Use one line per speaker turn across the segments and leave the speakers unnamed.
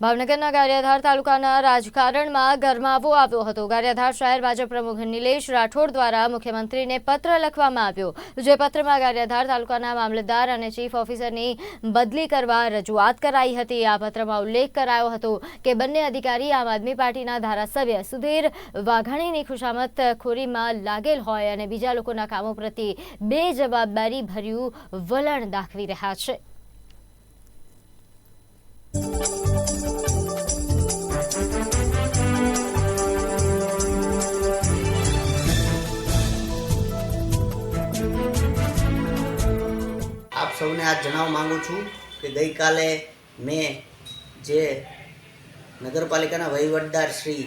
ભાવનગરના ગારિયાધાર તાલુકાના રાજકારણમાં ગરમાવો આવ્યો હતો. ગારિયાધાર શહેર ભાજપ પ્રમુખ નિલેશ રાઠોડ દ્વારા મુખ્યમંત્રીને પત્ર લખવામાં આવ્યો. જે પત્રમાં ગારિયાધાર તાલુકાના મામલતદાર અને ચીફ ઓફિસરની બદલી કરવા રજૂઆત કરાઈ હતી. આ પત્રમાં ઉલ્લેખ કરાયો હતો કે બંને અધિકારી આમ આદમી પાર્ટીના ધારાસભ્ય સુધીર વાઘાણીની ખુશામત ખોરીમાં લાગેલ હોય અને બીજા લોકોના કામો પ્રત્યે બેજવાબદારી ભર્યું વલણ દાખવી રહ્યા છે.
આપ સૌને આ જણાવવા માંગુ છું કે ગઈકાલે મેં જે નગરપાલિકાના વહીવટદાર શ્રી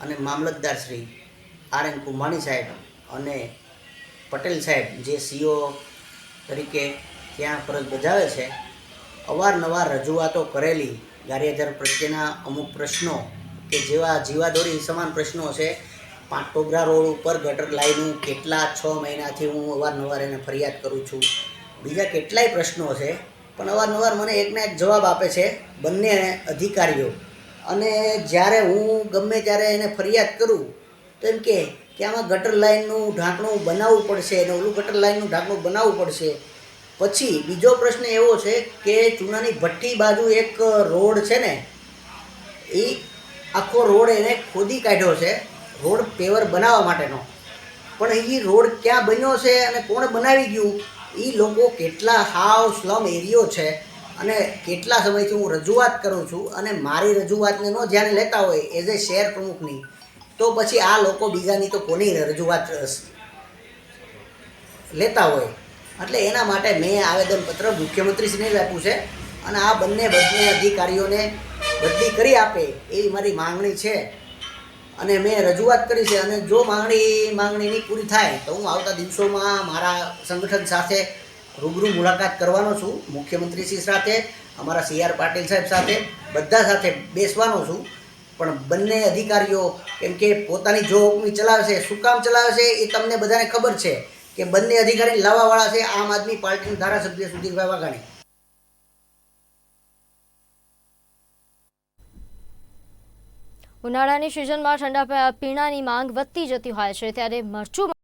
અને મામલતદાર શ્રી આર એન કુંભાણી સાહેબ અને પટેલ સાહેબ જે સીઓ તરીકે ત્યાં ફરજ બજાવે છે, અવારનવાર રજૂઆતો કરેલી ગારિયાધાર પ્રત્યેના અમુક પ્રશ્નો કે જેવા જીવાદોરી સમાન પ્રશ્નો છે પાંટોબરા રોડ ઉપર ગટર લાઈનું કેટલા છ મહિનાથી હું અવારનવાર એને ફરિયાદ કરું છું બીજા કેટલાય પ્રશ્નો છે, પણ અવારનવાર મને એકના એક જવાબ આપે છે બંને અધિકારીઓ. અને જ્યારે હું ગમે ત્યારે એને ફરિયાદ કરું, તો એમ કે કે આમાં ગટર લાઈનનું ઢાંકણું બનાવવું પડશે અને ઓલું ગટર લાઇનનું ઢાંકણું બનાવવું પડશે. પછી બીજો પ્રશ્ન એવો છે કે ચૂનાની ભઠ્ઠી બાજુ એક રોડ છે ને, એ આખો રોડ એને ખોદી કાઢ્યો છે, રોડ પેવર બનાવવા માટેનો. પણ એ રોડ ક્યાં બન્યો છે અને કોણ બનાવી ગયું? એ લોકો કેટલા હાવ સ્લમ એરિયો છે અને કેટલા સમયથી હું રજૂઆત કરું છું અને મારી રજૂઆતને ન ધ્યાને લેતા હોય એઝ એ શહેર પ્રમુખની, તો પછી આ લોકો બીજાની તો કોની રજૂઆત લેતા હોય? એટલે એના માટે મેં આવેદનપત્ર મુખ્યમંત્રીશ્રીને જ આપ્યું છે અને આ બંને બંને અધિકારીઓને બદલી કરી આપે એવી મારી માંગણી છે. અને મેં રજૂઆત કરી છે અને જો માંગણી માંગણીની પૂરી થાય તો હું આવતા દિવસોમાં મારા સંગઠન સાથે રૂબરૂ મુલાકાત કરવાનો છું. મુખ્યમંત્રીશ્રી સાથે, અમારા સી આર પાટીલ સાહેબ સાથે, બધા સાથે બેસવાનો છું. પણ બંને અધિકારીઓ કેમ કે પોતાની જો હુકમી ચલાવે છે, શું કામ ચલાવે છે, એ તમને બધાને ખબર છે કે બંને અધિકારી લાવવાવાળા છે આમ આદમી પાર્ટીના ધારાસભ્ય સુધીરભાઈ વાઘાણી.
ઉનાળાની સિઝનમાં ઠંડા પીણાની માંગ વધતી જતી હોય છે ત્યારે મરચું